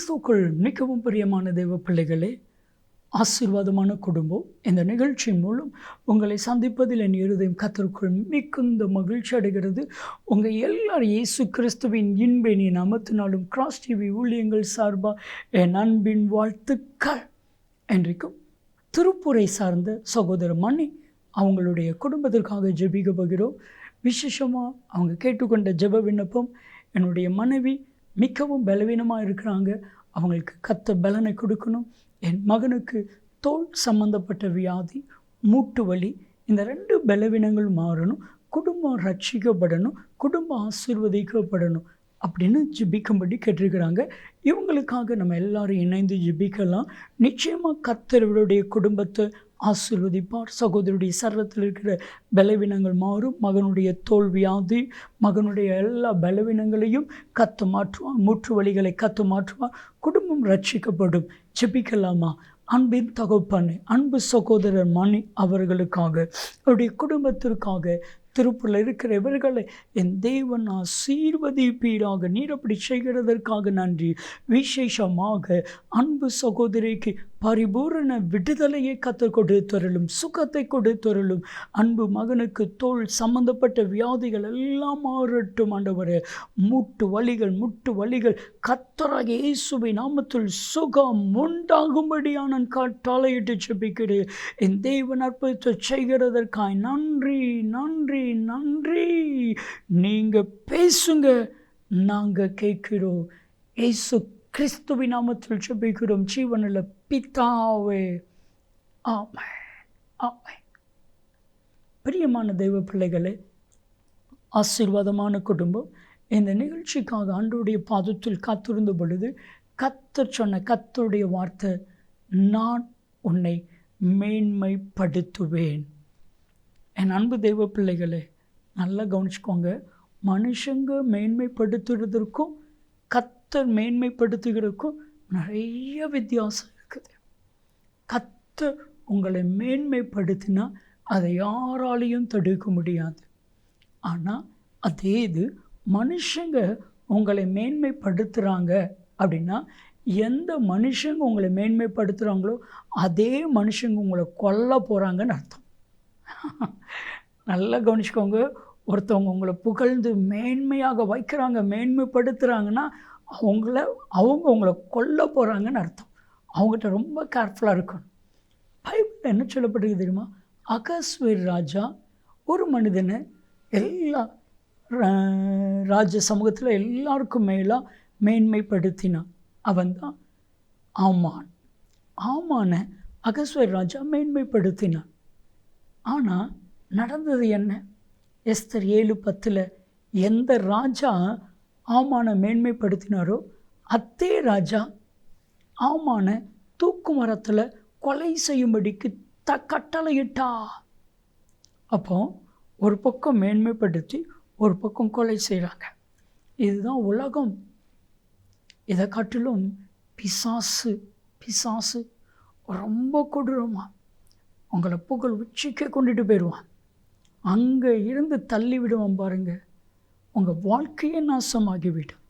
கிறிஸ்துக்குள் மிகவும் பிரியமான தெய்வ பிள்ளைகளே ஆசீர்வாதமான குடும்பம் இந்த நிகழ்ச்சியின் மூலம் உங்களை சந்திப்பதில் என் இருதயம் கத்தருக்குள் மிகுந்த மகிழ்ச்சி அடைகிறது. உங்கள் எல்லார் இயேசு கிறிஸ்துவின் இன்பெனி நமத்தினாலும் கிராஸ் டிவி ஊழியங்கள் சார்பாக என் அன்பின் வாழ்த்துக்கள். என்றைக்கும் திருப்பூரை சார்ந்த சகோதர மணி அவங்களுடைய குடும்பத்திற்காக ஜெபிக்க போகிறோம். விசேஷமாக அவங்க கேட்டுக்கொண்ட ஜெப விண்ணப்பம் என்னுடைய மனைவி மிகவும் பலவீனமாக இருக்கிறாங்க. அவங்களுக்கு கத்த பலனை கொடுக்கணும். என் மகனுக்கு தோல் சம்பந்தப்பட்ட வியாதி மூட்டு வலி இந்த ரெண்டு பலவீனங்கள் மாறணும். குடும்பம் ரட்சிக்கப்படணும். குடும்பம் ஆசீர்வதிக்கப்படணும் அப்படின்னு ஜிபிக்கும்படி கேட்டிருக்கிறாங்க. இவங்களுக்காக நம்ம எல்லாரும் இணைந்து ஜிபிக்கலாம். நிச்சயமாக கத்தர்களுடைய குடும்பத்தை ஆசீர்வதிப்பார். சகோதரருடைய சர்வத்தில் இருக்கிற பலவீனங்கள் மாறும். மகனுடைய தோல்வியாதி மகனுடைய எல்லா பலவீனங்களையும் கத்து மாற்றுவான். மூற்று வழிகளை கத்து மாற்றுவான். குடும்பம் ரட்சிக்கப்படும். ஜெபிக்கலாமா? அன்பின் தகப்பனே அன்பு சகோதரர் மணி அவர்களுக்காக அவருடைய குடும்பத்திற்காக திருப்பூரில் இருக்கிற இவர்களை என் தேவன் ஆசீர்வதிப்பீராக. நீர் அப்படி செய்கிறதற்காக நன்றி. விசேஷமாக அன்பு சகோதரிக்கு பரிபூரண விடுதலையை கத்து கொடுத்தருளும் சுகத்தை கொடுத்தருளும். அன்பு மகனுக்கு தோல் சம்பந்தப்பட்ட வியாதிகள் எல்லாம் மாறட்டும் அண்டவர் முட்டு வலிகள் முட்டு வலிகள். கத்தராக இயேசுவை நாமத்தில் சுகம் உண்டாகும்படியான நான் காட்டாலையிட்டு செபிக்கிறேன் என் தேவன் அற்புதத்தை செய்கிறதற்காய் நன்றி நன்றி. நன்றி. நீங்கள் பேசுங்க. நாங்கள் கேட்கிறோம். இயேசு கிறிஸ்துவின் நாமத்தில் செபிக்கிறோம் ஜீவனில் பிதாவே. ஆமை ஆமை பிரியமான தெய்வ பிள்ளைகளே ஆசீர்வாதமான குடும்பம் இந்த நிகழ்ச்சிக்காக ஆண்டோடைய பாதத்தில் காத்திருந்த பொழுது கத்தர் சொன்ன கத்தருடைய வார்த்தை நான் உன்னை மேன்மைப்படுத்துவேன். என் அன்பு தெய்வ பிள்ளைகளே நல்லா கவனிச்சுக்கோங்க. மனுஷங்க மேன்மைப்படுத்துகிறதுக்கும் கத்தர் மேன்மைப்படுத்துகிறதுக்கும் நிறைய வித்தியாசம் இருக்குது கத்தர் உங்களை மேன்மைப்படுத்தினா அதை யாராலையும் தடுக்க முடியாது. ஆனால் அதே இது மனுஷங்க உங்களை மேன்மைப்படுத்துகிறாங்க அப்படின்னா எந்த மனுஷங்க உங்களை மேன்மைப்படுத்துகிறாங்களோ அதே மனுஷங்க உங்களை கொல்ல போகிறாங்கன்னு அர்த்தம். நல்லா கவனிச்சுக்கோங்க. ஒருத்தவங்க உங்களை புகழ்ந்து மேன்மையாக வைக்கிறாங்க மேன்மைப்படுத்துகிறாங்கன்னா அவங்கள அவங்க உங்களை கொல்ல போகிறாங்கன்னு அர்த்தம். அவங்ககிட்ட ரொம்ப கேர்ஃபுல்லாக இருக்கணும். பைபிளில் என்ன சொல்லப்பட்டிருக்கு தெரியுமா? அகஸ்வீர் ராஜா ஒரு மனிதனை எல்லா ராஜ சமூகத்தில் எல்லாருக்கும் மேலாக மேன்மைப்படுத்தினான். அவன் தான் ஆமான். ஆமான அகஸ்வர் ராஜா மேன்மைப்படுத்தினான். ஆனால் நடந்தது என்ன? எஸ்தர் ஏழு பத்தில் எந்த ராஜா ஆமான மேன்மைப்படுத்தினாரோ அத்தே ராஜா ஆமான தூக்கு மரத்தில் கொலை செய்யும்படிக்கு த கட்டளையிட்டா. அப்போ ஒரு பக்கம் மேன்மைப்படுத்தி ஒரு பக்கம் கொலை செய்கிறாங்க இதுதான் உலகம். இதை காட்டிலும் பிசாசு பிசாசு ரொம்ப கொடூரமாக உங்களை புகழ் உச்சிக்கே கொண்டுட்டு போயிடுவான். அங்கே இருந்து தள்ளி விடுவான் பாருங்கள் உங்கள் வாழ்க்கையே நாசமாகிவிடும்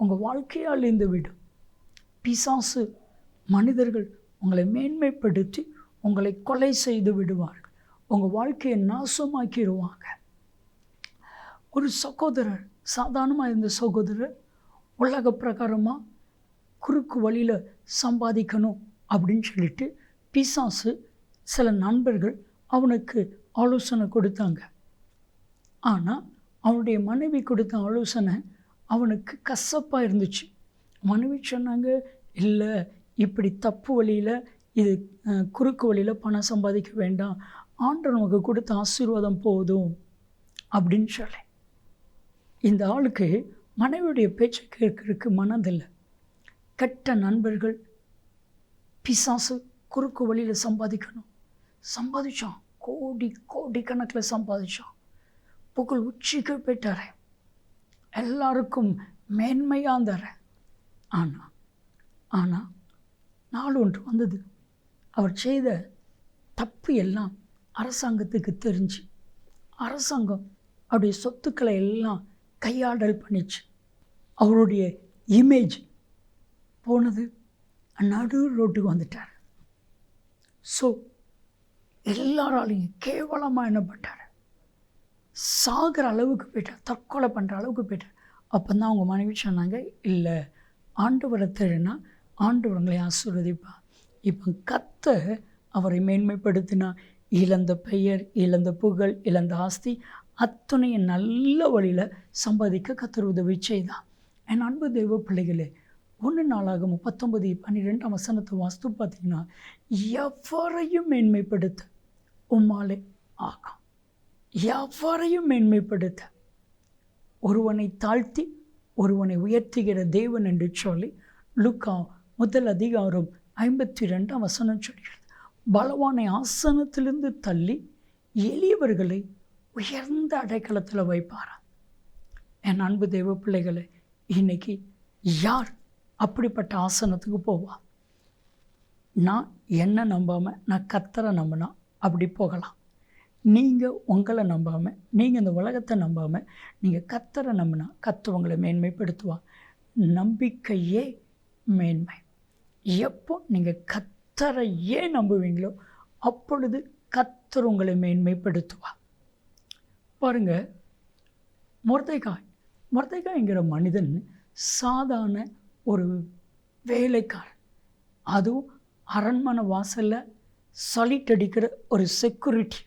உங்கள் வாழ்க்கையால் இருந்து விடும். பிசாசு மனிதர்கள் உங்களை மேன்மைப்படுத்தி உங்களை கொலை செய்து விடுவார்கள். உங்கள் வாழ்க்கையை நாசமாக்கிடுவாங்க. ஒரு சகோதரர் சாதாரணமாக இருந்த சகோதரர் உலக பிரகாரமாக குறுக்கு வழியில் சம்பாதிக்கணும் அப்படின்னு சொல்லிட்டு பிசாசு சில நண்பர்கள் அவனுக்கு ஆலோசனை கொடுத்தாங்க. ஆனால் அவனுடைய மனைவி கொடுத்த ஆலோசனை அவனுக்கு கசப்பாக இருந்துச்சு. மனைவி சொன்னாங்க இல்லை இப்படி தப்பு வழியில் இது குறுக்கு வழியில் பணம் சம்பாதிக்க வேண்டாம். ஆண்டு நமக்கு கொடுத்த ஆசீர்வாதம் போதும் அப்படின்னு சொல்லி. இந்த ஆளுக்கு மனைவியுடைய பேச்சை கேட்கறதுக்கு மனதில்லை. கெட்ட நண்பர்கள் பிசாசு குறுக்கு வழியில் சம்பாதிக்கணும். சம்பாதிச்சான். கோடி கோடி கணக்கில் சம்பாதிச்சான். புகழ் உச்சிக்கு போயிட்டார எல்லாருக்கும் மேன்மையாக தர ஆனால் ஆனால் நாள் ஒன்று வந்தது. அவர் செய்த தப்பு எல்லாம் அரசாங்கத்துக்கு தெரிஞ்சு. அரசாங்கம் அவருடைய சொத்துக்களை எல்லாம் கையாடல் பண்ணிச்சு. அவருடைய இமேஜ் போனது நடு ரோட்டுக்கு வந்துட்டார். ஸோ எல்லாராலையும் கேவலமாக என்னப்பட்டார் சாகிற அளவுக்கு போயிட்டார். தற்கொலை பண்ணுற அளவுக்கு போயிட்டார். அப்போ தான் அவங்க மனைவி சொன்னாங்க இல்லை ஆண்டவரை தேடினா ஆண்டவரங்களை ஆசீர்வதிப்பா. இப்போ கத்த அவரை மேன்மைப்படுத்தினா இழந்த பெயர் இழந்த புகழ் இழந்த ஆஸ்தி அத்தனையும் நல்ல வழியில் சம்பாதிக்க கத்தர் உதவி செய்தான் என் அன்பு தெய்வ பிள்ளைகளே ஒன்று நாளாக முப்பத்தொன்பது பன்னிரெண்டாம் வசனத்தை வாஸ்து பார்த்தீங்கன்னா எவரையும் மேன்மைப்படுத்த உம்மாலே ஆகும் எவரையும் மேன்மைப்படுத்த. ஒருவனை தாழ்த்தி ஒருவனை உயர்த்துகிற தேவன் என்று சொல்லி லுக்கா முதல் அதிகாரம் ஐம்பத்தி ரெண்டாம் வசனம் சொல்கிறது. பலவானை ஆசனத்திலிருந்து தள்ளி எளியவர்களை உயர்ந்த அடைக்கலத்தில் வைப்பாரா என் அன்பு தெய்வ பிள்ளைகளை இன்னைக்கு யார் அப்படிப்பட்ட ஆசனத்துக்கு போவான் நான் என்ன நம்பாமல் நான் கத்தரை நம்பினா அப்படி போகலாம். நீங்கள் உங்களை நம்பாமல் நீங்கள் இந்த உலகத்தை நம்பாமல் நீங்கள் கத்தரை நம்பினா கத்த உங்களை மேன்மைப்படுத்துவா. நம்பிக்கையே மேன்மை. எப்போ நீங்கள் கத்தரை ஏன் நம்புவீங்களோ அப்பொழுது கத்தர் உங்களை மேன்மைப்படுத்துவா. பாருங்கள் முர்தைகாய். முர்தைகாய்ங்கிற மனிதன் சாதாரண ஒரு வேலைக்காரன். அதுவும் அரண்மனை வாசலில் சலிட் அடிக்கிற ஒரு செக்யூரிட்டி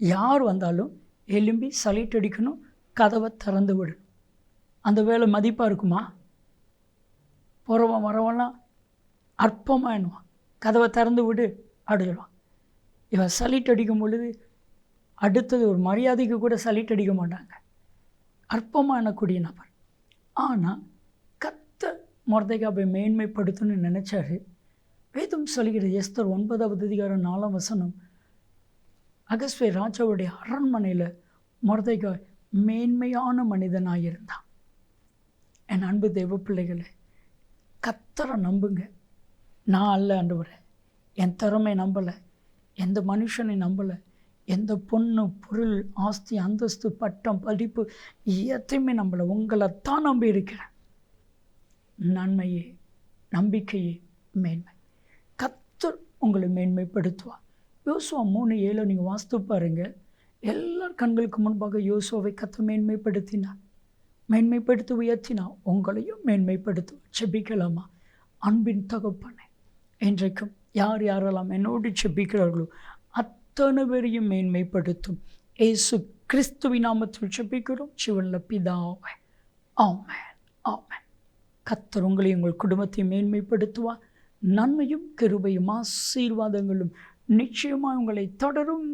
யார் வந்தாலும் எலும்பி சலிட் அடிக்கணும் கதவை திறந்து விடணும். அந்த வேலை மதிப்பாக இருக்குமா? போகிறவன் வரவெல்லாம் அற்பமாக எண்ணுவான். கதவை திறந்து விடு அப்படிடுவான் இவன் சலிட் அடிக்கும் பொழுது அடுத்தது ஒரு மரியாதைக்கு கூட சலிட் அடிக்க மாட்டாங்க. அற்பமாக எண்ணக்கூடிய நபர். ஆனால் கத்த மேன்மைப்படுத்தணும்னு நினச்சாரு. வேதம் சொல்கிறது எஸ்தர் ஒன்பதாவது அதிகாரம் நாலாம் வசனம். அகஸ்வே ராஜாவுடைய அரண்மனையில் முறதைக்காய் மேன்மையான மனிதனாக இருந்தான் என் அன்பு தெய்வ பிள்ளைகளை கத்தரை நம்புங்க. நான் அல்ல ஆண்டவரே என் திறமை நம்பலை எந்த மனுஷனை நம்பலை எந்த பொண்ணு பொருள் ஆஸ்தி அந்தஸ்து பட்டம் படிப்பு எத்தையுமே நம்பலை. உங்களைத்தான் நம்பி இருக்கிறேன் நன்மையே நம்பிக்கையே மேன்மை. கத்தர் உங்களை மேன்மைப்படுத்துவார் யோசுவா மூணு ஏழு நீங்கள் வாஸ்து பாருங்க. எல்லார் கண்களுக்கு முன்பாக யோசுவை கத்த மேன்மைப்படுத்தினார். மேன்மைப்படுத்தி உயர்த்தினா உங்களையும் மேன்மைப்படுத்துவார் செபிக்கலாமா அன்பின் தகப்பனை இன்றைக்கும் யார் யாரெல்லாம் என்னோடு செபிக்கிறார்களோ அத்தனை பேரையும் மேன்மைப்படுத்தும். ஏசு கிறிஸ்துவின் நாமத்தில் செபிக்கிறோம் சிவன்ல பிதாவை. ஆமேன். ஆமேன். கத்தர் உங்களை உங்கள் குடும்பத்தை மேன்மைப்படுத்துவார் நன்மையும் கிருபையும் ஆசீர்வாதங்களும் நிச்சயமாக உங்களை தொடரும்.